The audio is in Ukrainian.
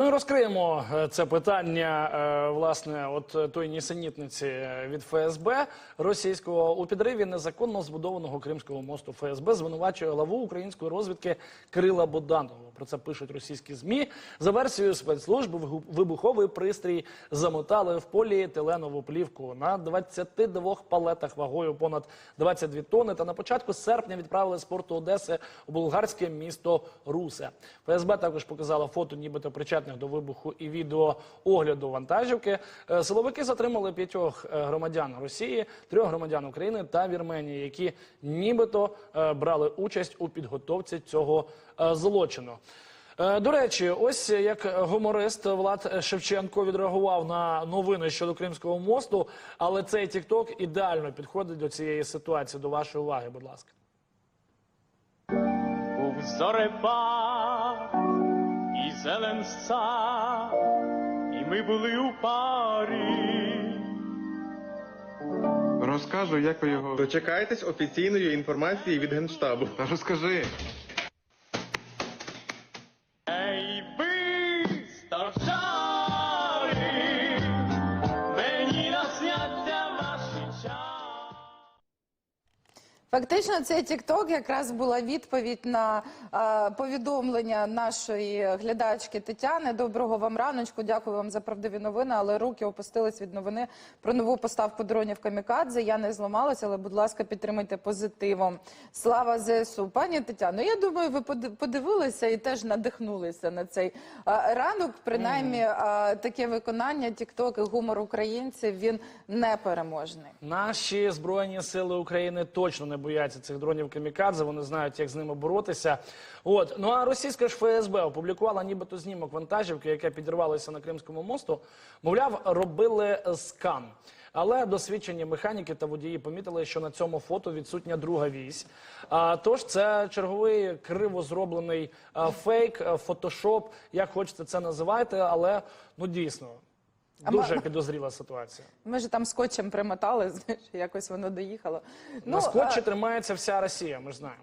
Ми розкриємо е, це питання е, власне от е, тої нісенітниці від ФСБ російського у підриві незаконно збудованого Кримського мосту. ФСБ звинувачує главу української розвідки Кирила Буданова. Про це пишуть російські змі. За версією спецслужб вигу- вибуховий пристрій замотали в поліетиленову плівку на 22 палетах вагою понад 22 тонни. Та на початку серпня відправили з порту Одеси у болгарське місто Русе. ФСБ також показала фото, нібито причетних до вибуху і відео огляду вантажівки. Е, Силовики затримали п'ятьох е, громадян Росії, трьох громадян України та Вірменії, які нібито е, брали участь у підготовці цього злочину. До речі, ось як гуморист Влад Шевченко відреагував на новини щодо Кримського мосту, але цей тікток ідеально підходить до цієї ситуації. До вашої уваги, будь ласка. Зелен сад, і ми були у парі. Розкажу, як ви його. Дочекайтесь офіційної інформації від Генштабу. Та розкажи. Фактично, цей TikTok якраз була відповідь на е, повідомлення нашої глядачки Тетяни. Доброго вам раночку. Дякую вам за правдиві новини. Але руки опустились від новини про нову поставку дронів Камікадзе. Я не зламалася, але будь ласка, підтримайте позитивом. Слава ЗСУ. Пані Тетяно, я думаю, ви поди- подивилися і теж надихнулися на цей е, ранок. Принаймні, е, таке виконання TikTok і гумор українців він непереможний. Наші збройні сили України точно не бояться цих дронів камікадзе. Вони знають, як з ними боротися. От ну а російська ж ФСБ опублікувала нібито знімок вантажівки, яка підірвалася на Кримському мосту. Мовляв, робили скан. Але досвідчені механіки та водії помітили, що на цьому фото відсутня друга вісь. А, тож це черговий криво зроблений фейк, фотошоп, як хочете це називайте, але ну дійсно А дуже підозріла ситуація. Ми ж там скотчем примотали, знаєш, якось воно доїхало. На скотчі тримається вся Росія, ми ж знаємо.